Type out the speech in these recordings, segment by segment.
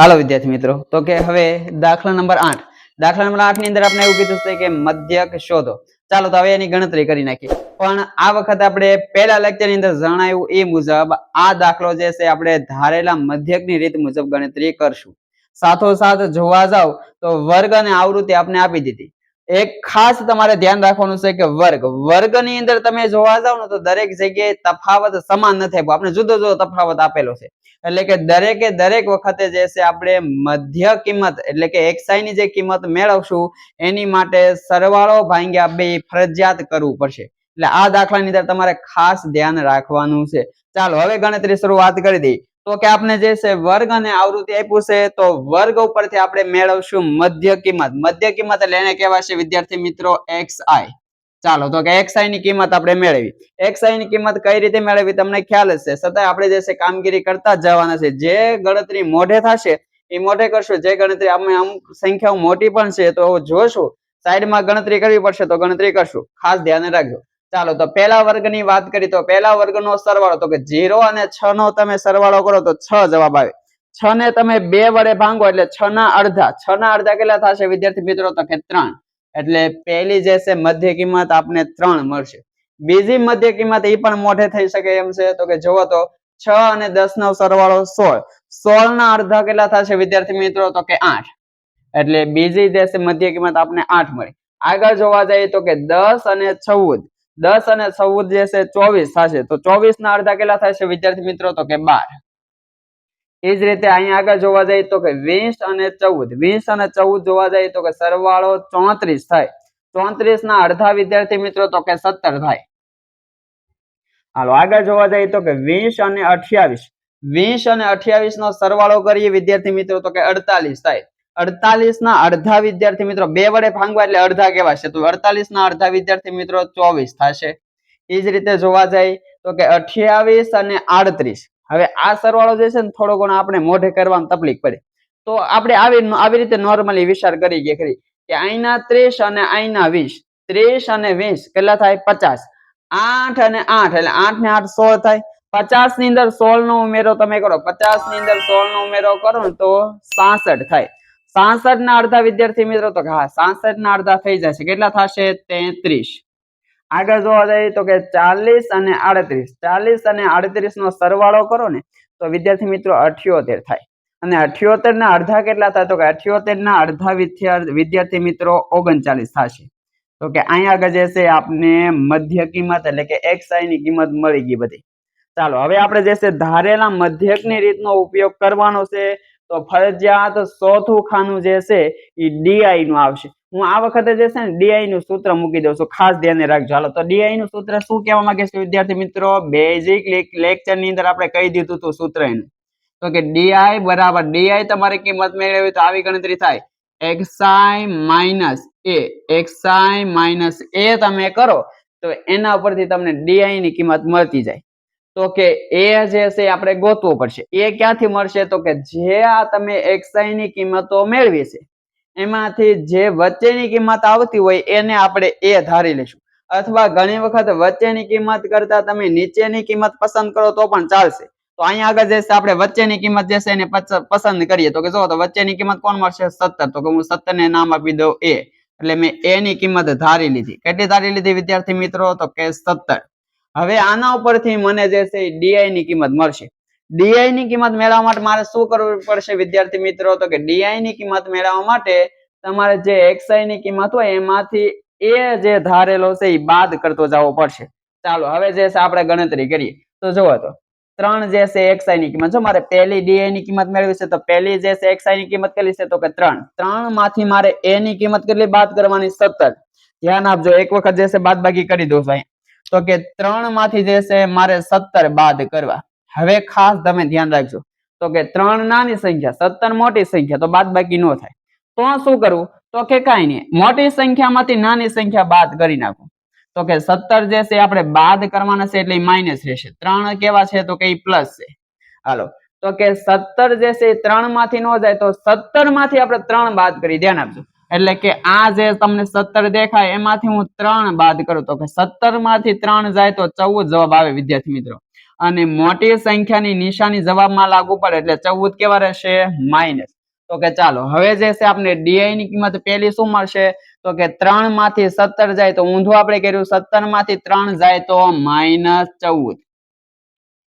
હાલો વિદ્યાર્થી મિત્રો, તો કે હવે દાખલા નંબર આઠ. દાખલા નંબર આઠની અંદર આપણે એવું કીધું છે કે મધ્યક શોધો. ચાલો તો હવે એની ગણતરી કરી નાખીએ. પણ આ વખત આપણે પહેલા લેક્ચરની અંદર જણાયું એ મુજબ આ દાખલો જે છે આપણે ધારેલા મધ્યકની રીત મુજબ ગણતરી કરશું. સાથોસાથ જોવા જાવ તો વર્ગ અને આવૃત્તિ આપણે આપી દીધી. એક ખાસ તમારે ધ્યાન રાખવાનું છે કે વર્ગ. વર્ગની અંદર તમે જોવા જાવ ને તો દરેક જગ્યાએ તફાવત સમાન નથી આપ્યો. આપણે જુદો જુદો તફાવત આપેલો છે. એટલે કે દરેકે દરેક વખતે જે છે આપણે મધ્ય કિંમત એટલે કે એક્સાઈ ની જે કિંમત મેળવશું, એની માટે સરવાળો ભાંગ્યા બે ફરજિયાત કરવું પડશે. એટલે આ દાખલાની અંદર તમારે ખાસ ધ્યાન રાખવાનું છે. ચાલો, હવે ગણતરી શરૂઆત કરી દઈએ. તો કે આપણે જે છે વર્ગ અને આવૃત્તિ આપ્યું છે, તો વર્ગ ઉપરથી આપણે મેળવશું મધ્ય કિંમત. મધ્ય કિંમત એટલે એને કહેવાશે વિદ્યાર્થી મિત્રો? એક્સ ચાલો, તો કે એક્સની કિંમત આપણે મેળવી. એક્સની કિંમત કઈ રીતે મેળવી તમને ખ્યાલ હશે સતત આપણે જે છે કામગીરી કરતા જ જવાના છે. જે ગણતરી મોઢે થશે, એ મોઢે કરશું. જે ગણતરી આપણે અમુક સંખ્યાઓ મોટી પણ છે, તો જોશું. સાઈડમાં ગણતરી કરવી પડશે, તો ગણતરી કરશું. ખાસ ધ્યાન રાખજો. ચાલો તો પહેલા વર્ગની વાત કરી તો પહેલા વર્ગનો સરવાળો તો કે જીરો અને છ નો તમે સરવાળો કરો તો છ જવાબ આવે. છ ને તમે બે વડે ભાંગો એટલે છ ના અડધા. છ ના અડધા કેટલા થશે? વિદ્યાર્થી મિત્રો, તો કે ત્રણ. એટલે પહેલી જે છે મધ્ય કિંમત આપને ત્રણ મળશે. બીજી મધ્ય કિંમત એ પણ મોઢે થઈ શકે એમ છે. તો કે જુઓ તો છ અને દસ નો સરવાળો સોળ. સોળ ના અડધા કેટલા થશે? વિદ્યાર્થી મિત્રો, તો કે આઠ. એટલે બીજી જે છે મધ્ય કિંમત આપને આઠ મળી. આગળ જોવા જઈએ તો કે દસ અને ચૌદ. દસ અને ચૌદ જે છે ચોવીસ થશે. તો ચોવીસ ના અડધા કેટલા થશે વિદ્યાર્થી મિત્રો? તો કે બાર. એ જ રીતે અહીંયા આગળ જોવા જઈએ તો કે વીસ અને ચૌદ. વીસ અને ચૌદ જોવા જઈએ તો કે સરવાળો ચોત્રીસ થાય. ચોત્રીસ ના અડધા વિદ્યાર્થી મિત્રો તો કે સત્તર થાય. હાલો, આગળ જોવા જઈએ તો કે વીસ અને અઠ્યાવીસ. વીસ અને અઠ્યાવીસ નો સરવાળો કરીએ વિદ્યાર્થી મિત્રો તો કે અડતાલીસ થાય. અડતાલીસ ના અડધા વિદ્યાર્થી મિત્રો, બે વડે ભાંગવા એટલે અડધા કહેવાશે તો અડતાલીસ ના અડધા વિદ્યાર્થી મિત્રો, ચોવીસ થશે. એ જ રીતે જોવા જાય તો કે અઠ્યાવીસ અને આડત્રીસ. હવે આ સરવાળો જે છે ને, થોડો ઘણો આપણે મોઢે કરવામાં તકલીફ પડે. તો આપણે આવી આવી રીતે નોર્મલી વિચાર કરી કે ખરી કે અહીંના ત્રીસ અને અહીંના વીસ. ત્રીસ અને વીસ કેટલા થાય? પચાસ. આઠ અને આઠ, એટલે આઠ ને આઠ સોળ થાય. પચાસની અંદર સોળ નો ઉમેરો તમે કરો. પચાસની અંદર સોળ નો ઉમેરો કરો તો સાસઠ થાય. સાસઠ ના અડધા વિદ્યાર્થી મિત્રો, તો હા સાસઠ ના અડધા થઈ જશે. કેટલા થશે? તેત્રીસ. આગળ જોવા જઈએ તો કે ચાલીસ અને આડત્રીસ. ચાલીસ અને આડત્રીસ નો સરવાળો કરો ને, તો વિદ્યાર્થી મિત્રો અઠ્યોતેર થાય. અને અઠ્યોતેર ના અડધા કેટલા થાય? તો કે અઠ્યોતેર ના અડધા વિદ્યાર્થી મિત્રો ઓગણચાલીસ થશે. તો કે અહીંયા આગળ જે છે, આપને મધ્ય કિંમત એટલે કે એક્સની કિંમત મળી ગઈ બધી. ચાલો, હવે આપણે જે છે, ધારેલા મધ્યકની રીતનો ઉપયોગ કરવાનો છે. તો ફરજિયાત ચોથું ખાનું જે છે એ ડીઆઈ નું આવશે. હું આ વખતે જે છે ને ડીઆઈ નું સૂત્ર મૂકી દઉં છું. ખાસ ધ્યાને રાખજો. હાલો, તો ડીઆઈ નું સૂત્ર શું કહેવા માંગે છે વિદ્યાર્થી મિત્રો? બેઝિક લેક્ચરની અંદર આપણે કહી દીધું હતું સૂત્ર એનું. તો કે ડીઆઈ બરાબર ડીઆઈ તમારી કિંમત મેળવી તો આવી ગણતરી થાય. X Y minus A X Y minus A તમે કરો, તો એના ઉપરથી તમને ડીઆઈ ની કિંમત મળતી જાય. તો કે એ જે છે આપણે ગોતવું પડશે. એ ક્યાંથી મળશે? તો કે જે આ તમે એક્સાઈ ની કિંમતો મેળવી છે, એમાંથી જે વચ્ચેની કિંમત આવતી હોય એને આપણે એ ધારી લઈશું. અથવા ઘણી વખત વચ્ચેની કિંમત કરતા તમે નીચેની કિંમત પસંદ કરો તો પણ ચાલશે. તો અહીંયા આગળ જે છે આપણે વચ્ચેની કિંમત જે છે એને પસંદ કરીએ. તો કે જો, તો વચ્ચેની કિંમત કોણ મળશે? સત્તર. તો કે હું સત્તર ને નામ આપી દઉં એ. એટલે મેં એ ની કિંમત ધારી લીધી. કેટલી ધારી લીધી વિદ્યાર્થી મિત્રો? તો કે સત્તર. હવે આના ઉપરથી મને જે છે ડીઆઈ ની કિંમત મળશે. ડીઆઈ ની કિંમત મેળવવા માટે મારે શું કરવું પડશે વિદ્યાર્થી મિત્રો? તો કે ડીઆઈ ની કિંમત મેળવવા માટે તમારે જે એક્સઆઈ ની કિંમત હોય એમાંથી એ જે ધારેલો છે એ બાદ કરતો જવો પડશે. ચાલો, હવે જે છે આપણે ગણતરી કરીએ. તો જુઓ તો, ત્રણ જે છે એક્સઆઈ ની કિંમત. જો મારે પહેલી ડીઆઈ ની કિંમત મેળવી છે તો પહેલી જે છે એક્સઆઈ ની કિંમત કેટલી છે? તો કે ત્રણ. ત્રણમાંથી મારે એ ની કિંમત કેટલી બાદ કરવાની? સત્તર. ધ્યાન આપજો, એક વખત જે છે બાદબાકી કરી દો અહીં. તો કે ત્રણમાંથી જે છે મારે સત્તર બાદ કરવા. હવે ખાસ તમે ધ્યાન રાખજો. તો કે ત્રણ નાની સંખ્યા, સત્તર મોટી સંખ્યા, તો બાદ બાકી ન થાય. તો શું કરવું તો કે કાંઈ નહીં, મોટી સંખ્યામાંથી નાની સંખ્યા બાદ કરી નાખો. તો કે સત્તર જે છે આપણે બાદ કરવાના છે એટલે માઇનસ રહેશે. ત્રણ કેવા છે? તો કે પ્લસ છે. હાલો. તો કે સત્તર જે છે ત્રણમાંથી ન જાય તો સત્તરમાંથી આપણે ત્રણ બાદ કરી. ધ્યાન આપજો. એટલે કે આ જે તમને સત્તર દેખાય, એમાંથી હું ત્રણ બાદ કરું. તો કે સત્તરમાંથી ત્રણ જાય તો ચૌદ જવાબ આવે, વિદ્યાર્થી મિત્રો. અને મોટી સંખ્યાની નિશાની જવાબમાં લાગુ પડે એટલે ચૌદ કેવા રહેશે? માઇનસ તો કે ચાલો, હવે જે છે આપણે ડીઆઈ ની કિંમત પેલી શું મળશે? તો કે ત્રણમાંથી સત્તર જાય તો ઊંધું આપણે કર્યું સત્તરમાંથી ત્રણ જાય તો માઇનસ ચૌદ.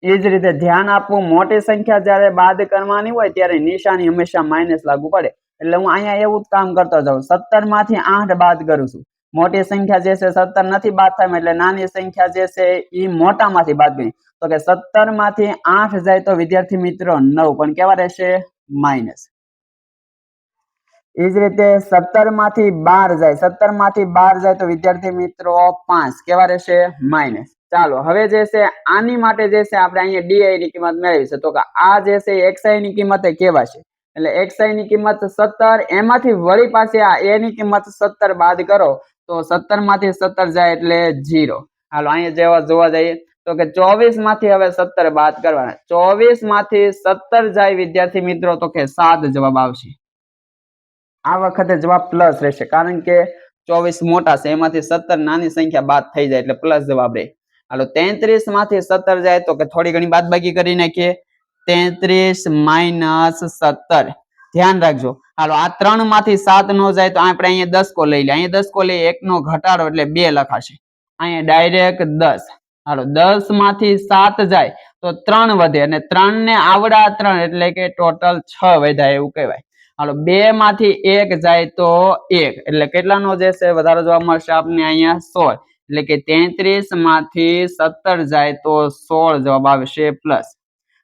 એ જ રીતે ધ્યાન આપવું, મોટી સંખ્યા જ્યારે બાદ કરવાની હોય, ત્યારે નિશાની હંમેશા માઇનસ લાગુ પડે. એટલે હું અહીંયા એવું જ કામ કરતો જાઉં. સત્તરમાંથી આઠ બાદ કરું છું. મોટી સંખ્યા જે છે સત્તર નથી બાદ થાય એટલે નાની સંખ્યા જે છે એ મોટામાંથી બાદ કરી તો કે સત્તરમાંથી આઠ જાય તો વિદ્યાર્થી મિત્રો નવ, પણ કેવા રહેશે? માઇનસ એ જ રીતે સત્તરમાંથી બાર જાય. સત્તરમાંથી બાર જાય તો વિદ્યાર્થી મિત્રો પાંચ. કેવા રહેશે? માઇનસ ચાલો, હવે જે છે આની માટે જે છે આપણે અહીંયા ડીઆઈ ની કિંમત મેળવી છે. તો કે આ જે છે એક્સઆઈ ની કિંમત કેવા છે? એટલે એક્સઆઈ ની કિંમત સત્તર, એમાંથી વળી પાછી આ એ ની કિંમત સત્તર બાદ કરો, તો સત્તરમાંથી સત્તર જાય એટલે જીરો હાલો, અહીંયા જેવા જોવા જઈએ, તો કે ચોવીસમાંથી હવે સત્તર બાદ કરવાના. ચોવીસમાંથી સત્તર જાય વિદ્યાર્થી મિત્રો, તો કે સાત જવાબ આવશે. આ વખતે જવાબ પ્લસ રહેશે, કારણ કે ચોવીસ મોટા છે, એમાંથી સત્તર નાની સંખ્યા બાદ થઈ જાય એટલે પ્લસ જવાબ રહે. હાલો, તેત્રીસમાંથી સત્તર જાય તો કે થોડી ઘણી બાદબાકી કરી નાખીએ. તેત્રીસ માઇનસ સત્તર. ધ્યાન રાખજો. હાલો, આ ત્રણમાંથી સાત નો જાય તો આપણે અહીંયા દસકો લઈ લે અહીંયા દસકો લઈએ એક નો ઘટાડો એટલે બે લખાશે. અહીંયા ડાયરેક્ટ દસ. હાલો, દસમાંથી સાત જાય તો ત્રણ વધે અને ત્રણ ને આવડા ત્રણ એટલે કે ટોટલ છ વધ્યા એવું કહેવાય. હાલો, બે માંથી એક જાય તો એક. એટલે કેટલાનો જે છે વધારે જોવા મળશે આપને અહીંયા સોળ. એટલે કે તેત્રીસમાંથી સત્તર જાય તો સોળ જવાબ આવશે પ્લસ.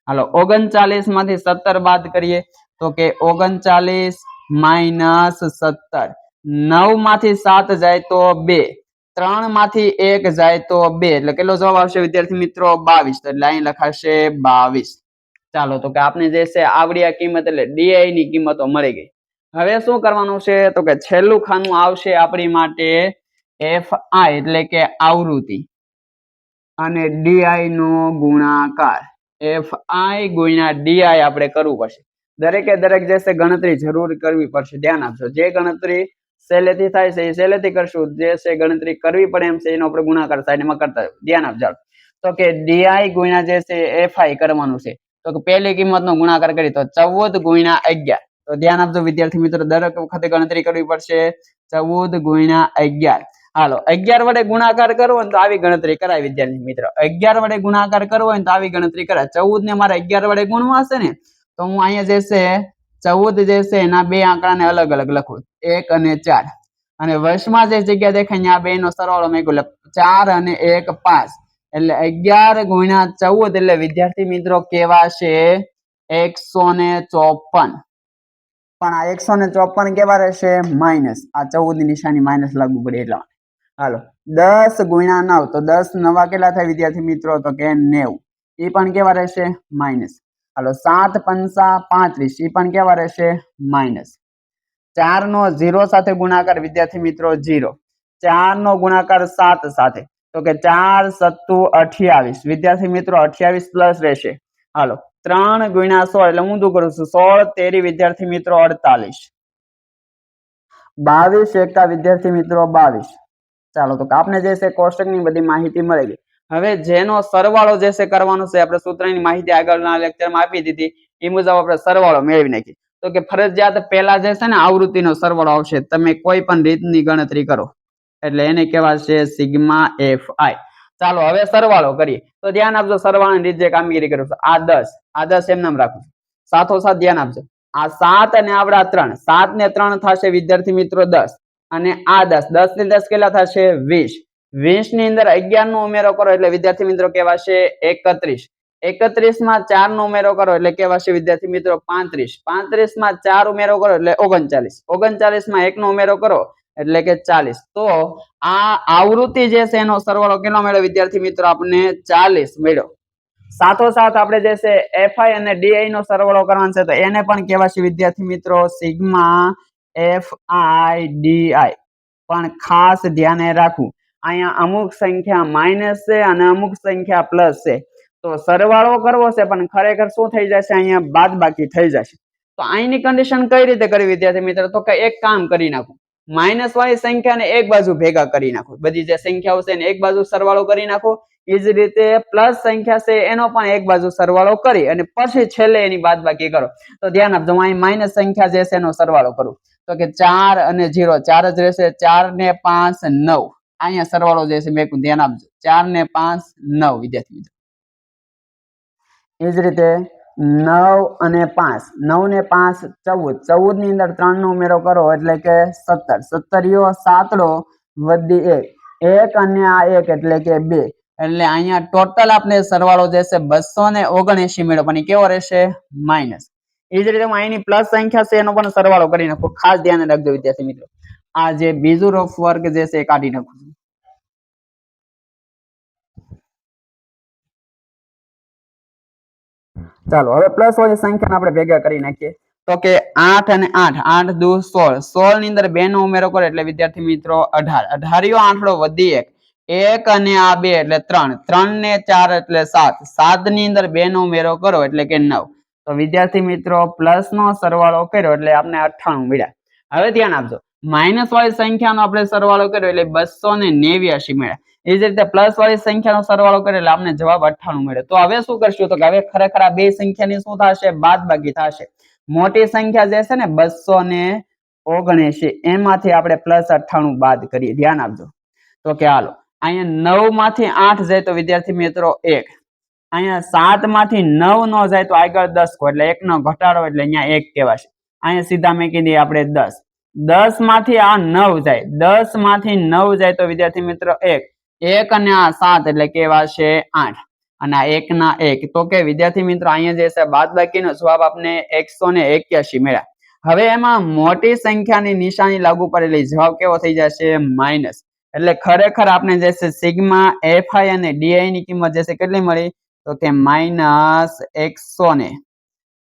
હાલો, ઓગણચાલીસમાંથી સત્તર બાદ કરીએ તો કે ઓગણચાલીસ માઇનસ સત્તર. નવમાંથી સાત જાય તો બે. ત્રણમાંથી એક જાય તો બે. એટલે કેટલો જવાબ આવશે વિદ્યાર્થી મિત્રો? બાવીસ. એટલે અહીં લખાશે બાવીસ. ચાલો, તો કે આપણે જે છે આવડી આ કિંમત એટલે ડીઆઈ ની કિંમતો મળી ગઈ. હવે શું કરવાનું છે? તો કે છેલ્લું ખાનું આવશે આપણી માટે એફ એટલે કે આવૃત્તિ. અને ડીઆઈ નો ગુણાકાર. એફ આઈ ગુણ્યા ડીઆઈ આપણે કરવું પડશે. દરેકે દરેક જે છે ગણતરી જરૂર કરવી પડશે. ધ્યાન આપજો. જે ગણતરી સહેલેથી થાય છે એ સહેલેથી કરશું. જે છે ગણતરી કરવી પડે એમ છે એનો આપણે ગુણાકાર થાય એમાં કરતા ધ્યાન આપજો. તો કે ડીઆઈ ગુણ્યા જે છે એફઆઈ કરવાનું છે. તો કે પહેલી કિંમતનો ગુણાકાર કરી તો ચૌદ ગુણ્યા અગિયાર. તો ધ્યાન આપજો વિદ્યાર્થી મિત્રો, દરેક વખતે ગણતરી કરવી પડશે. ચૌદ ગુણ્યા અગિયાર. હાલો, અગિયાર વડે ગુણાકાર કરવો હોય તો આવી ગણતરી કરાય, વિદ્યાર્થી મિત્રો. અગિયાર વડે ગુણાકાર કરવો હોય તો આવી ગણતરી કરાય. ચૌદ ને મારે અગિયાર વડે ગુણવા હશે ને, તો હું અહીંયા જે ચૌદ જે છે, એના બે આંકડાને અલગ અલગ લખું. એક અને ચાર. અને વર્ષમાં જે જગ્યા દેખાય આ બે નો સરવાળો મેં ચાર અને એક પાંચ. એટલે અગિયાર ગુણ્યા ચૌદ, એટલે વિદ્યાર્થી મિત્રો કેવા છે એકસો ને ચોપન. પણ આ એકસો ને ચોપન કેવા રહેશે? માઇનસ. આ ચૌદ નિશાની માઇનસ લાગુ પડે એટલા માટે. હાલો. દસ ગુણ્યા નવ, તો દસ નવા કેટલા થાય વિદ્યાર્થી મિત્રો? તો કે નેવું. એ પણ કેવા રહેશે? માઇનસ હાલો, સાત પંચા પાંત્રીસ એ પણ કેવા રહેશે? માઇનસ ચાર નો ઝીરો સાથે ગુણાકાર વિદ્યાર્થી મિત્રો, ઝીરો. ચાર નો ગુણાકાર સાત સાથે. તો કે ચાર સત્તુ અઠ્યાવીસ. વિદ્યાર્થી મિત્રો, અઠ્યાવીસ પ્લસ રહેશે. હાલો, ત્રણ ગુણ્યા સોળ, એટલે હું શું કરું છું? સોળ તેરી વિદ્યાર્થી મિત્રો, અડતાલીસ. બાવીસ એકા વિદ્યાર્થી મિત્રો, બાવીસ. ચાલો તો આપણે જે છે કોષ્ટકની બધી માહિતી મળી ગઈ હવે જેનો સરવાળો જે છે કરવાનો છે, આપણે સૂત્રની માહિતી આગળના લેક્ચરમાં આપી દીધી. એ મુજબ આપણે સરવાળો મેળવી નાખી તો કે ફરજિયાત પહેલા જે છે ને આવૃત્તિનો સરવાળો આવશે. તમે કોઈ પણ રીતની ગણતરી કરો. એટલે એને કહેવાશે સિગ્મા એફ આઈ. ચાલો હવે સરવાળો કરીએ. તો ધ્યાન આપજો સરવાળાની રીત જે કામગીરી કરું આ દસ. આ દસ એમ નામ રાખું સાથ ધ્યાન આપજો. આ સાત અને આપણા ત્રણ. સાત ને ત્રણ થશે વિદ્યાર્થી મિત્રો દસ. અને આ દસ દસ ને દસ કેટલા થશે? વીસ. વીસની અંદર અગિયાર નો ઉમેરો કરો એટલે વિદ્યાર્થી મિત્રો કહેવાશે એકત્રીસ. એકત્રીસમાં ચાર નો ઉમેરો કરો એટલે કહેવાશે વિદ્યાર્થી મિત્રો પાંત્રીસ. પાંત્રીસમાં ચાર ઉમેરો કરો એટલે ઓગણચાલીસ. ઓગણચાલીસમાં એક નો ઉમેરો કરો એટલે કે ચાલીસ. તો આ આવૃત્તિ જે છે એનો સરવાળો કેટલો મળ્યો વિદ્યાર્થી મિત્રો આપણને ચાલીસ મળ્યો. સાથોસાથ આપણે જે છે એફઆઈ અને ડીઆઈ નો સરવાળો કરવાનો છે તો એને પણ કહેવાશે વિદ્યાર્થી મિત્રો સિગ્મા એફ આઈ ડીઆઈ પણ ખાસ ધ્યાને રાખવું. અહીંયા અમુક સંખ્યા માઇનસ છે અને અમુક સંખ્યા પ્લસ છે. તો સરવાળો કરવો છે, પણ ખરેખર શું થઈ જશે? અહીંયા બાદ બાકી થઈ જશે. તો અહીંની કન્ડિશન કઈ રીતે કરવી? વિદ્યાર્થી મિત્રો, તો કે એક કામ કરી નાખું. માઇનસ વાળી સંખ્યાને એક બાજુ ભેગા કરી નાખો. બધી જે સંખ્યાઓ છે એને એક બાજુ સરવાળો કરી નાખો. એ જ રીતે પ્લસ સંખ્યા છે એનો પણ એક બાજુ સરવાળો કરી અને પછી છેલ્લે એની બાદબાકી કરો. તો ધ્યાન આપજો અહીં માઇનસ સંખ્યા જે છે એનો સરવાળો કરું. તો કે ચાર અને જીરો ચાર જ રહેશે, ચાર ને પાંચ નવ. અહીંયા સરવાળો જે છે, મેં ધ્યાન આપજો. ચાર ને પાંચ નવ, વિદ્યાર્થી મિત્રો. એ જ રીતે નવ અને પાંચ. નવ ને પાંચ ચૌદ. ચૌદની અંદર ત્રણ નો ઉમેરો કરો, એટલે કે સત્તર. સત્તરીઓ સાતડો વધી એક. એક અને આ એક એટલે કે બે. એટલે અહીંયા ટોટલ આપણે સરવાળો જે છે, બસો ને ઓગણએસી મેળવો પણ કેવો રહેશે? માઇનસ એ જ રીતે અહીંની પ્લસ સંખ્યા છે એનો પણ સરવાળો કરી નાખો ખાસ ધ્યાન રાખજો વિદ્યાર્થી મિત્રો. આ જે બીજું રફ વર્ગ જે છે એ કાઢી નાખું છું. ચાલો, હવે પ્લસ વાળી સંખ્યાને આપણે ભેગા કરી નાખીએ. તો કે આઠ અને આઠ આઠ, દુ, સોળ. સોળની અંદર બે નો ઉમેરો કરો એટલે વિદ્યાર્થી મિત્રો અઢાર. અઢારીઓ આંકડો વધી એક. એક અને આ બે એટલે ત્રણ. ત્રણ ને ચાર એટલે સાત. સાતની અંદર બે નો ઉમેરો કરો એટલે કે નવ. તો વિદ્યાર્થી મિત્રો પ્લસ નો સરવાળો કર્યો એટલે આપણે અઠ્ઠાણું મળ્યા. હવે ધ્યાન આપજો. માઇનસ વાળી સંખ્યાનો આપણે સરવાળો કર્યો એટલે બસો ને નેવ્યાસી મળ્યા. એ જ રીતે પ્લસ વાળી સંખ્યાનો સરવાળો કર્યો એટલે આપણે જવાબ અઠ્ઠાણું મળે તો હવે શું કરશું? તો કે હવે ખરેખર બે સંખ્યાની શું થશે? બાદ બાકી થશે. મોટી સંખ્યા જે છે ને, બસો ને ઓગણએસી એમાંથી આપણે પ્લસ અઠ્ઠાણું બાદ કરીએ. ધ્યાન આપજો. તો કે હાલો. અહીંયા નવમાંથી આઠ જાય તો વિદ્યાર્થી મિત્રો, એક. અહીંયા સાતમાંથી નવ નો જાય તો આગળ દસ કો એટલે એક નો ઘટાડો એટલે અહીંયા એક કહેવાશે. અહીંયા સીધા મેં દઈએ આપણે દસ. દસમાંથી આ નવ જાય. દસમાંથી નવ જાય તો વિદ્યાર્થી મિત્રો એક. એક અને આ સાત એટલે કહેવાશે આઠ. અને આ એક ના એક. તો કે વિદ્યાર્થી મિત્રો અહીંયા જે છે બાદ બાકીનો જવાબ આપણે એકસો ને એક્યાસી મળ્યા. હવે એમાં મોટી સંખ્યાની નિશાની લાગુ પડેલી. જવાબ કેવો થઈ જશે? માઇનસ એટલે ખરેખર આપણે જે છે સિગ્મા એફઆઈ અને ડીઆઈ ની કિંમત જે છે કેટલી મળી? તો કે માઇનસ એકસો ને,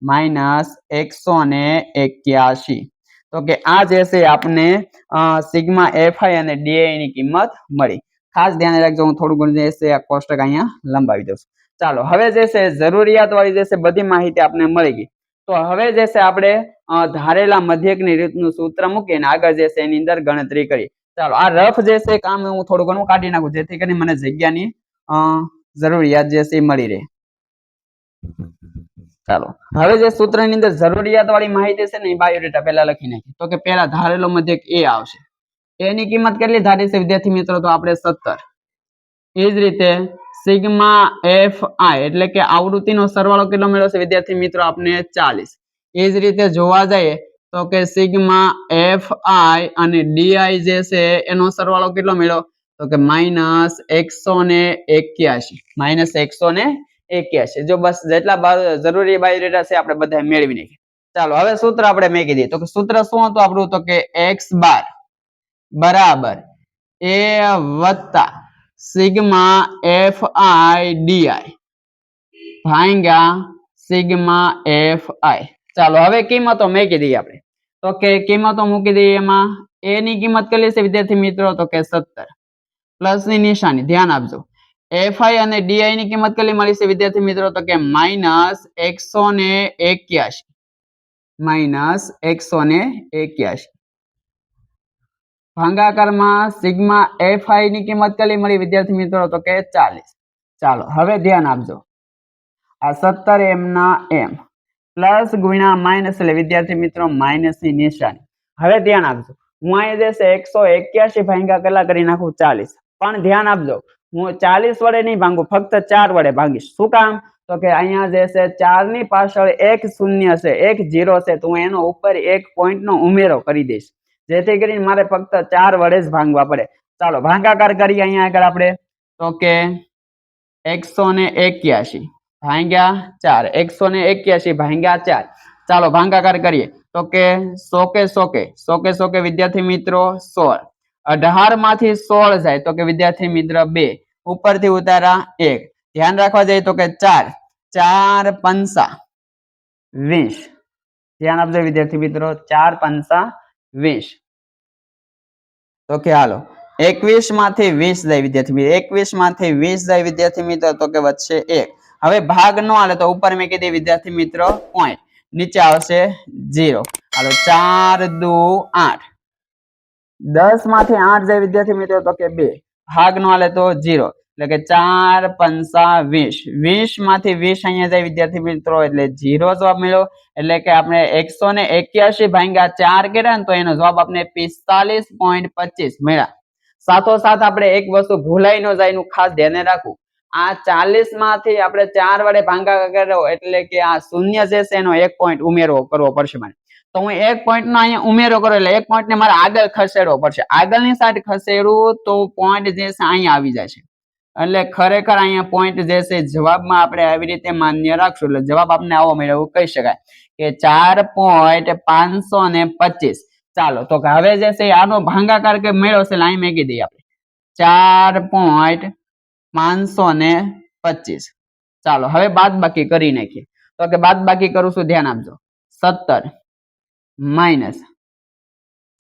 માઇનસ એકસો ને એક્યાસી તો કે આ જે છે આપણે સિગ્મા એફઆઈ અને ડીઆઈ ની કિંમત મળી. ખાસ ધ્યાન રાખજો, હું થોડું ઘણું જે છે આ કોષ્ટક અહીંયા લંબાવી દઉં ચાલો, હવે જે છે જરૂરિયાત વાળી જે છે બધી માહિતી આપણે મળી ગઈ. તો હવે જે છે આપણે ધારેલા મધ્યકની રીતનું સૂત્ર મૂકીને આગળ જે છે એની અંદર ગણતરી કરી. ચાલો, આ રફ જે છે કામ હું થોડું ઘણું કાઢી નાખું, જેથી કરીને મને જગ્યાની જરૂરિયાત જે છે એ મળી રહે. ચાલો. હવે જે સૂત્રની અંદર જરૂરિયાત વાળી માહિતી છે ને એ બાયોડેટા પહેલા લખી નાખી તો કે પહેલા ધારેલો મધ્યક એ આવશે. એની કિંમત કેટલી ધારી છે? વિદ્યાર્થી મિત્રો, તો આપણે સત્તર. એ જ રીતે સિગ્મા એફ આઈ એટલે કે આવૃત્તિનો સરવાળો કેટલો મેળવશે વિદ્યાર્થી મિત્રો આપણે ચાલીસ. એ જ રીતે જોવા જઈએ તો કે સિગ્મા એફ આઈ અને ડીઆઈ જે છે એનો સરવાળો કેટલો મેળવો તો કે માઇનસ એકસો ને એક્યાસી માઇનસ એકસો ને એક્યાસી જો બસ જેટલા બા- જરૂરી બાયોડેટા છે, આપણે બધા મેળવી નાખીએ. ચાલો, હવે સૂત્ર આપણે મેળવી દઈએ. તો કે સૂત્ર શું હતું આપણું? તો કે એક્સ બાર. બરાબર. એ વત્તા સિગ્મા એફ આઈ ડીઆઈ ભાંગ્યા સિગ્મા એફ આઈ ચાલો, હવે કિંમતો મૂકી દઈએ આપણે. તો કે કિંમતો મૂકી દઈએ એમાં. એ ની કિંમત કેટલી છે, વિદ્યાર્થી મિત્રો? તો કે સત્તર. પ્લસની નિશાની, ધ્યાન આપજો. એફ અને ડીઆઈ ની કિંમત કેટલી મળી છે? વિદ્યાર્થી મિત્રો, તો કે માઇનસ એકસો ને એક્યાસી માઇનસ એકસો ને એક્યાસી ભાંગાકારમાં સિગ્મા એફની કિંમત કેટલી મળી? વિદ્યાર્થી મિત્રો, તો કે ચાલીસ. ચાલો, હવે ધ્યાન આપજો. આ સત્તર એમ ના એમ પ્લસ ગુણ્યા માઇનસ એટલે વિદ્યાર્થી મિત્રો માઇનસની નિશાની. હવે ધ્યાન આપજો. હું અહીંયા જશે એકસો એક્યાસી ભાંગા કેટલા કરી નાખું? ચાલીસ. પણ ધ્યાન આપજો. હું ચાલીસ વડે નહીં ભાંગું, ફક્ત ચાર વડે ભાંગીશ. શું કામ? તો કે અહીંયા જે છે ચારની પાછળ એક શૂન્ય છે, એક જીરો છે, તો હું એનો ઉપર એક પોઈન્ટ નો ઉમેરો કરી દઈશ. જેથી કરીને મારે ફક્ત ચાર વડે જ ભાંગવા પડે. ચાલો, ભાંગાકાર કરીએ અહીંયા આગળ આપણે. તો કે એકસો ને એક્યાસી ભાંગ્યા ચાર. એકસો ને એક્યાસી ભાંગ્યા ચાર. ચાલો, ભાંગાકાર કરીએ. તો કે સોકે સોકે સોકે સોકે વિદ્યાર્થી મિત્રો, સોળ. અઢારમાંથી સોળ જાય તો કે વિદ્યાર્થી મિત્ર બે, ઉપરથી ઉતારા એક. ધ્યાન રાખવા જઈએ તો કે ચાર ચાર પંસા વીસ. ધ્યાન આપજો વિદ્યાર્થી મિત્રો, ચાર પંસા વીસ. તો કે હાલો એકવીસમાંથી વીસ જાય વિદ્યાર્થી મિત્રો એકવીસમાંથી વીસ જાય વિદ્યાર્થી મિત્રો તો કે વચ્ચે એક. હવે ભાગ નો હાલે તો ઉપર મેં કીધી વિદ્યાર્થી મિત્રો પોઈન્ટ નીચે આવશે ઝીરો હાલો, ચાર દુ આઠ. દસમાંથી આઠ જાય વિદ્યાર્થી મિત્રો, તો કે બે. ભાગ નો આલે તો જીરો એટલે કે ચાર, પંચા વીસ. વીસમાંથી વીસ અહીંયા જાય વિદ્યાર્થી મિત્રો, એટલે જીરો જવાબ મળ્યો. એટલે કે આપણે એકસો ને એક્યાસી ભાંગ્યા ચાર કર્યા ને તો એનો જવાબ આપણે પિસ્તાલીસ પોઈન્ટ પચીસ મળ્યા. સાથોસાથ આપણે એક વસ્તુ ભૂલાઈ ન જાય ખાસ ધ્યાને રાખવું. આ ચાલીસમાંથી આપણે ચાર વડે ભાંગા કરો એટલે કે આ શૂન્ય જે છે એનો એક પોઈન્ટ ઉમેરવો કરવો પડશે મને તો હું એક પોઈન્ટ નો અહીંયા ઉમેરો કરો એટલે એક પોઈન્ટ ને મારે આગળ ખસેડવો પડશે. આગળની સાઈડ ખસેડવું તો પોઈન્ટ જે છે અહીંયા આવી જાય છે. એટલે ખરેખર અહીંયા પોઈન્ટ જે છે જવાબમાં આપણે આવી રીતે માન્ય રાખશું. એટલે જવાબ આપણે આવો એવું કહી શકાય કે ચાર પોઈન્ટ પાંચસો ને પચીસ. ચાલો, તો હવે જે છે આનો ભાંગાકાર કે મેળવશે એટલે અહીં મેકી દઈએ આપણે. ચાર પોઈન્ટ પાંચસો ને પચીસ. ચાલો, હવે બાદ બાકી કરી નાખીએ. તો કે બાદ બાકી કરું છું, ધ્યાન આપજો. સત્તર. માઇનસ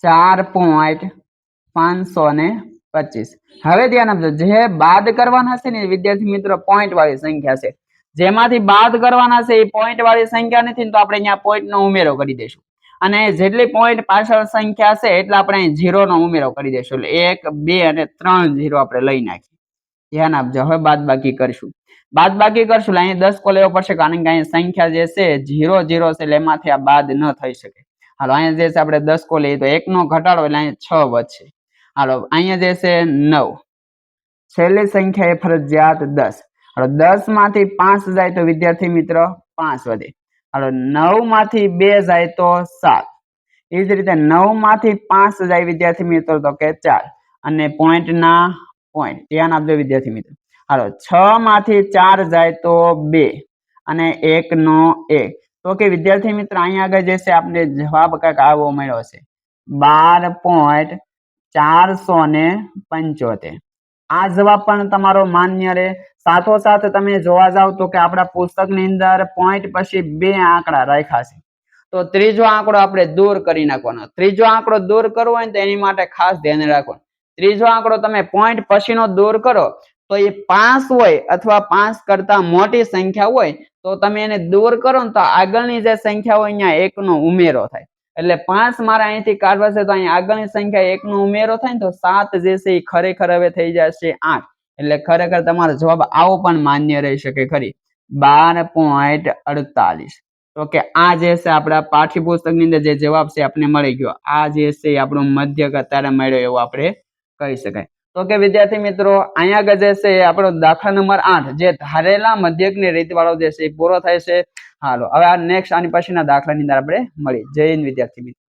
ચાર પોઈન્ટ પાંચસો ને પચીસ. હવે ધ્યાન આપજો, જે બાદ કરવાના છે ને વિદ્યાર્થી મિત્રો પોઈન્ટ વાળી સંખ્યા છે. જેમાંથી બાદ કરવાના છે એ પોઈન્ટ વાળી સંખ્યા નથી તો આપણે અહીંયા પોઈન્ટ નો ઉમેરો કરી દઈશું. અને જેટલી પોઈન્ટ પાછળ સંખ્યા છે એટલે આપણે ઝીરો નો ઉમેરો કરી દઈશું. એટલે એક, બે અને ત્રણ ઝીરો આપણે લઈ નાખીએ. ધ્યાન આપજો, હવે બાદ બાકી કરશું. બાદ બાકી કરશું એટલે અહીં દસ કો લેવો પડશે કારણ કે અહીં સંખ્યા જે છે ઝીરો ઝીરો છે એટલે એમાંથી આ બાદ ન થઈ શકે. હાલો, અહીંયા જે આપણે દસ કો લઈએ તો એકનો ઘટાડો એટલે અહીંયા છ વધશે. હાલો, અહીંયા જે નવ. છેલ્લી સંખ્યા એ ફરજિયાત દસ. હાલો દસમાંથી પાંચ જાય તો વિદ્યાર્થી મિત્ર પાંચ વધે. હાલો નવમાંથી બે જાય તો સાત. એ જ રીતે નવમાંથી પાંચ જાય વિદ્યાર્થી મિત્રો તો કે ચાર. અને પોઈન્ટ ના પોઈન્ટ ધ્યાન આપજો વિદ્યાર્થી મિત્રો. હાલો છ માંથી ચાર જાય તો બે. અને એક નો એક. તો કે વિદ્યાર્થી મિત્ર, અહીંયા આગળ જે આપણે જવાબ કંઈક આવો મળ્યો છે. બાર પોઈન્ટ ચારસો ને પંચોતેર. આ જવાબ પણ તમારો માન્ય રહે. સાથોસાથ તમે જોવા જાવ તો કે આપણા પુસ્તકની અંદર પોઈન્ટ પછી બે આંકડા રાખ્યા છે. તો ત્રીજો આંકડો આપણે દૂર કરી નાખવાનો. ત્રીજો આંકડો દૂર કરવો હોય તો એની માટે ખાસ ધ્યાન રાખવાનું. ત્રીજો આંકડો તમે પોઈન્ટ પછીનો દૂર કરો, તો એ પાંચ હોય અથવા પાંચ કરતા મોટી સંખ્યા હોય તો તમે એને દૂર કરો ને તો આગળની જે સંખ્યા હોય અહીંયા એકનો ઉમેરો થાય. એટલે પાંચ મારા અહીંથી કાઢવા છે તો અહીંયા આગળની સંખ્યા એકનો ઉમેરો થાય ને તો સાત જે છે એ ખરેખર હવે થઈ જશે આઠ. એટલે ખરેખર તમારો જવાબ આવો પણ માન્ય રહી શકે ખરી. બાર પોઈન્ટ અડતાલીસ. તો કે આ જે છે આપણા પાઠ્યપુસ્તકની અંદર જે જવાબ છે આપણે મળી ગયો. આ જે છે આપણો મધ્યક અત્યારે મળ્યો એવું આપણે કહી શકાય. તો કે વિદ્યાર્થી મિત્રો, અહીંયા આગળ જે છે આપણો દાખલા નંબર આઠ, જે ધારેલા મધ્યકની રીત વાળો જે છે પૂરો થાય છે. હાલો, હવે આ નેક્સ્ટ આની પછીના દાખલાની અંદર આપણે મળી જય હિન્દ વિદ્યાર્થી મિત્રો.